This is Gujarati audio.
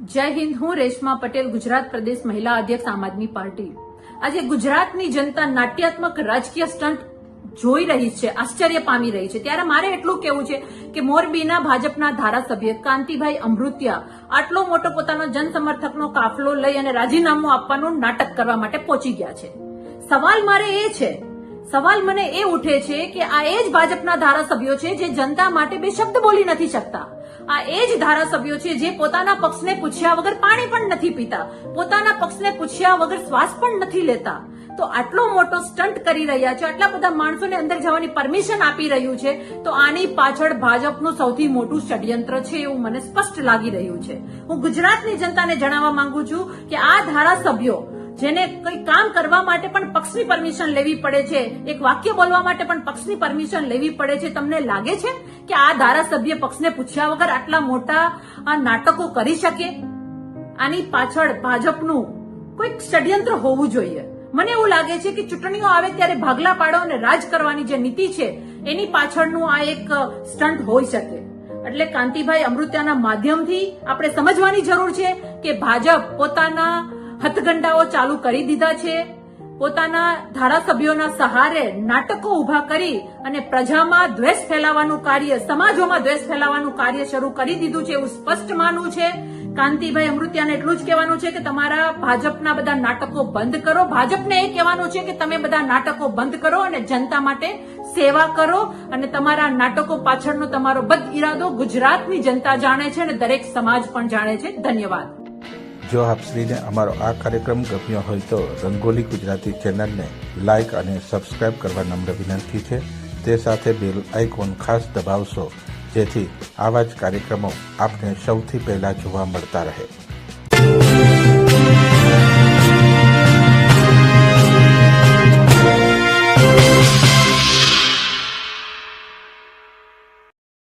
જય હિન્દ, હું રેશમા પટેલ, ગુજરાત પ્રદેશ મહિલા અધ્યક્ષ, આમ આદમી પાર્ટી. આજે ગુજરાતની જનતા નાટ્યાત્મક રાજકીય સ્ટન્ટ જોઈ રહી છે, આશ્ચર્ય પામી રહી છે. ત્યારે મારે એટલું કેવું છે કે મોરબીના ભાજપના ધારાસભ્ય કાંતિભાઈ અમૃતિયા આટલો મોટો પોતાનો જનસમર્થકનો કાફલો લઈ અને રાજીનામું આપવાનું નાટક કરવા માટે પહોંચી ગયા છે. સવાલ મારે એ છે, સવાલ મને એ ઉઠે છે કે આ એ જ ભાજપના ધારાસભ્યો છે જે જનતા માટે બે શબ્દ બોલી નથી શકતા. આ એ જ ધારાસભ્યો છે જે પોતાના પક્ષને પૂછ્યા વગર પાણી પણ નથી પીતા. પોતાના પક્ષને પૂછ્યા વગર શ્વાસ પણ નથી લેતા. તો આટલો મોટો સ્ટન્ટ કરી રહ્યા છે, આટલા બધા માણસોને અંદર જવાની પરમિશન આપી રહ્યું છે, તો આની પાછળ ભાજપનું સૌથી મોટું ષડયંત્ર છે એવું મને સ્પષ્ટ લાગી રહ્યું છે. હું ગુજરાતની જનતાને જણાવવા માંગુ છું કે આ ધારાસભ્યો જેને કોઈ કામ કરવા માટે પણ પક્ષની પરમિશન લેવી પડે છે. એક વાક્ય બોલવા માટે પણ પક્ષની પરમિશન લેવી પડે છે. તમને લાગે છે કે આ ધારાસભ્ય પક્ષને પૂછ્યા વગર આટલા મોટા નાટકો કરી શકે? આની પાછળ ભાજપનું કોઈક ષડયંત્ર હોવું જોઈએ. મને એવું લાગે છે કે ચૂંટણીઓ આવે ત્યારે ભાગલા પાડો અને રાજ કરવાની જે નીતિ છે, એની પાછળનું આ એક સ્ટન્ટ હોઈ શકે. એટલે કાંતિભાઈ અમૃત્યાના માધ્યમથી આપણે સમજવાની જરૂર છે કે ભાજપ પોતાના હથગંડાઓ ચાલુ કરી દીધા છે. પોતાના ધારાસભ્યોના સહારે નાટકો ઊભા કરી અને પ્રજામાં દ્વેષ ફેલાવવાનું કાર્ય, સમાજોમાં દ્વેષ ફેલાવાનું કાર્ય શરૂ કરી દીધું છે એવું સ્પષ્ટ માનવું છે. કાંતિભાઈ અમૃત્યાને એટલું જ કહેવાનું છે કે તમારા ભાજપના બધા નાટકો બંધ કરો. ભાજપને એ કહેવાનું છે કે તમે બધા નાટકો બંધ કરો અને જનતા માટે સેવા કરો અને તમારા નાટકો પાછળનો તમારો બદ ઈરાદો ગુજરાતની જનતા જાણે છે અને દરેક સમાજ પણ જાણે છે. ધન્યવાદ. જો આપ શ્રીને અમારો આ કાર્યક્રમ ગમ્યો હોય તો રંગોલી ગુજરાતી ચેનલને લાઇક અને સબસ્ક્રાઇબ કરવા નમ્ર વિનંતી છે. તે સાથે બેલ આઇકોન ખાસ દબાવશો, જેથી આવા જ કાર્યક્રમો આપને સૌથી પહેલાં જોવા મળતા રહે.